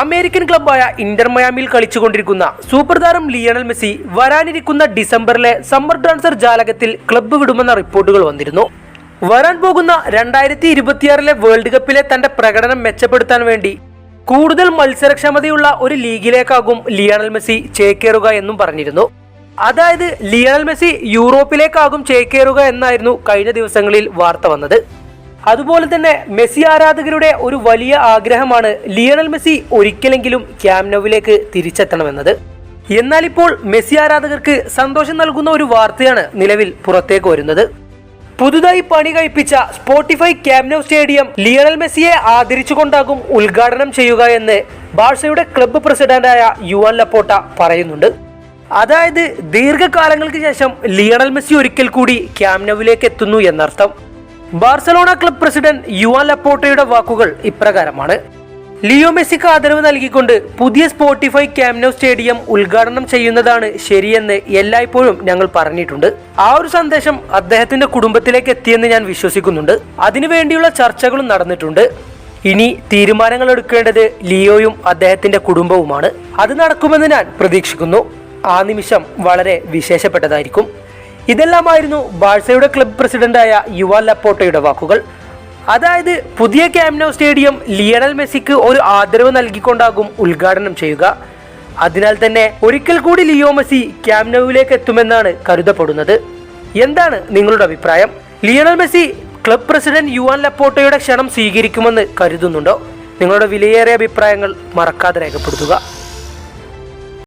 American ക്ലബായ Inter മയാമിയിൽ കളിച്ചുകൊണ്ടിരിക്കുന്ന സൂപ്പർ താരം ലിയണൽ മെസ്സി വരാനിരിക്കുന്ന ഡിസംബറിലെ സമ്മർ ട്രാൻസ്ഫർ ജാലകത്തിൽ ക്ലബ്ബ് വിടുമെന്ന റിപ്പോർട്ടുകൾ വന്നിരുന്നു. വരാൻ പോകുന്ന രണ്ടായിരത്തി ഇരുപത്തിയാറിലെ വേൾഡ് കപ്പിലെ തന്റെ പ്രകടനം മെച്ചപ്പെടുത്താൻ വേണ്ടി കൂടുതൽ മത്സരക്ഷമതയുള്ള ഒരു ലീഗിലേക്കാകും ലിയണൽ മെസ്സി ചേക്കേറുക എന്നും പറഞ്ഞിരുന്നു. അതായത് ലിയണൽ മെസ്സി യൂറോപ്പിലേക്കാകും ചേക്കേറുക എന്നായിരുന്നു കഴിഞ്ഞ ദിവസങ്ങളിൽ വാർത്ത വന്നത്. അതുപോലെ തന്നെ മെസ്സി ആരാധകരുടെ ഒരു വലിയ ആഗ്രഹമാണ് ലിയണൽ മെസ്സി ഒരിക്കലെങ്കിലും ക്യാമ്നോവിലേക്ക് തിരിച്ചെത്തണമെന്നത്. എന്നാൽ ഇപ്പോൾ മെസ്സി ആരാധകർക്ക് സന്തോഷം നൽകുന്ന ഒരു വാർത്തയാണ് നിലവിൽ പുറത്തേക്ക് വരുന്നത്. പുതുതായി പണി കഴിപ്പിച്ച സ്പോട്ടിഫൈ ക്യാമ്നോ സ്റ്റേഡിയം ലിയണൽ മെസ്സിയെ ആദരിച്ചുകൊണ്ടാകും ഉദ്ഘാടനം ചെയ്യുക എന്ന് ബാഴ്സയുടെ ക്ലബ്ബ് പ്രസിഡന്റായ യുവൻ ലപ്പോട്ട പറയുന്നുണ്ട്. അതായത് ദീർഘകാലങ്ങൾക്ക് ശേഷം ലിയണൽ മെസ്സി ഒരിക്കൽ കൂടി ക്യാമ്നോവിലേക്ക് എത്തുന്നു എന്നർത്ഥം. ബാർസലോണ ക്ലബ് പ്രസിഡന്റ് യുവാൻ ലപ്പോട്ടയുടെ വാക്കുകൾ ഇപ്രകാരമാണ്. ലിയോ മെസ്സിക്ക് ആദരവ് നൽകിക്കൊണ്ട് പുതിയ സ്പോട്ടിഫൈ ക്യാമ്നോ സ്റ്റേഡിയം ഉദ്ഘാടനം ചെയ്യുന്നതാണ് ശരിയെന്ന് എല്ലായ്പ്പോഴും ഞങ്ങൾ പറഞ്ഞിട്ടുണ്ട്. ആ ഒരു സന്ദേശം അദ്ദേഹത്തിന്റെ കുടുംബത്തിലേക്ക് എത്തിയെന്ന് ഞാൻ വിശ്വസിക്കുന്നുണ്ട്. അതിനുവേണ്ടിയുള്ള ചർച്ചകളും നടന്നിട്ടുണ്ട്. ഇനി തീരുമാനങ്ങൾ എടുക്കേണ്ടത് ലിയോയും അദ്ദേഹത്തിന്റെ കുടുംബവുമാണ്. അത് നടക്കുമെന്ന് ഞാൻ പ്രതീക്ഷിക്കുന്നു. ആ നിമിഷം വളരെ വിശേഷപ്പെട്ടതായിരിക്കും. ഇതെല്ലാമായിരുന്നു ബാഴ്സയുടെ ക്ലബ് പ്രസിഡന്റായ യുവാൻ ലപ്പോട്ടയുടെ വാക്കുകൾ. അതായത് പുതിയ ക്യാമ്നോ സ്റ്റേഡിയം ലിയണൽ മെസ്സിക്ക് ഒരു ആദരവ് നൽകിക്കൊണ്ടാകും ഉദ്ഘാടനം ചെയ്യുക. അതിനാൽ തന്നെ ഒരിക്കൽ കൂടി ലിയോ മെസ്സി ക്യാമ്നോവിലേക്ക് എത്തുമെന്നാണ് കരുതപ്പെടുന്നത്. എന്താണ് നിങ്ങളുടെ അഭിപ്രായം? Lionel Messi club president Juan ലപ്പോട്ടയുടെ ക്ഷണം സ്വീകരിക്കുമെന്ന് കരുതുന്നുണ്ടോ? നിങ്ങളുടെ വിലയേറിയ അഭിപ്രായങ്ങൾ മറക്കാതെ രേഖപ്പെടുത്തുക.